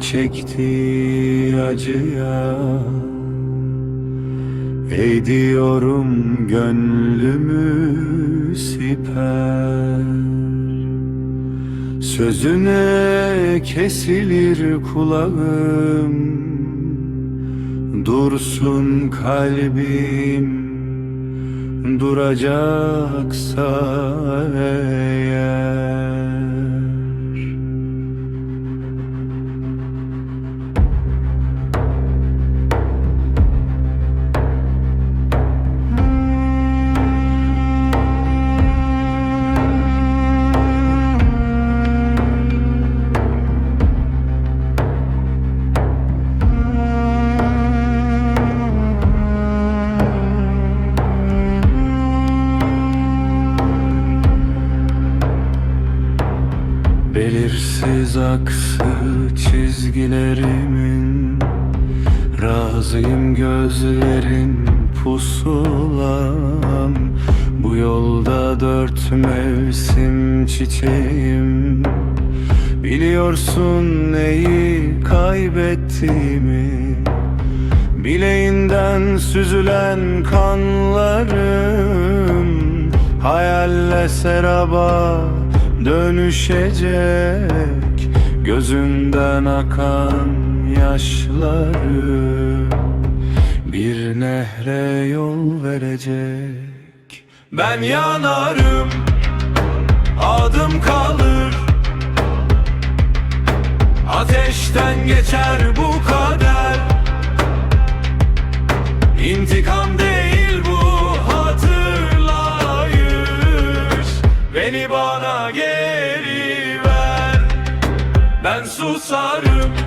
çektiği acıya Ediyorum gönlümü siper. Sözüne kesilir kulağım. Dursun kalbim Duracaksa eğer Belirsiz aksı çizgilerimin Razıyım gözlerin pusulam. Bu yolda dört mevsim çiçeğim. Biliyorsun neyi kaybettiğimi Bileğinden süzülen kanlarım. Hayalle seraba dönüşecek Gözünden akan yaşları. Bir nehre yol verecek. Ben yanarım adım kalır. Ateşten geçer bu kader Bana geri ver. Ben susarım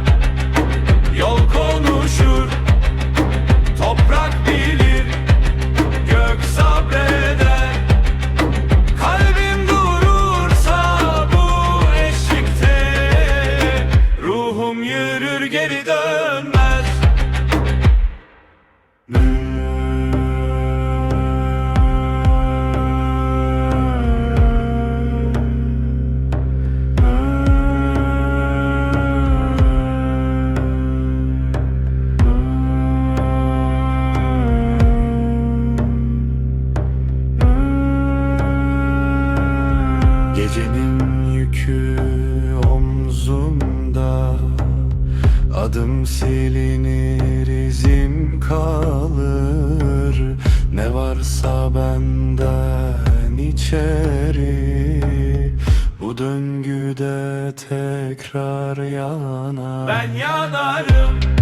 Gecenin yükü omzumda. Adım silinir izim kalır. Ne varsa benden içeri. Bu döngüde tekrar yanar. Ben yanarım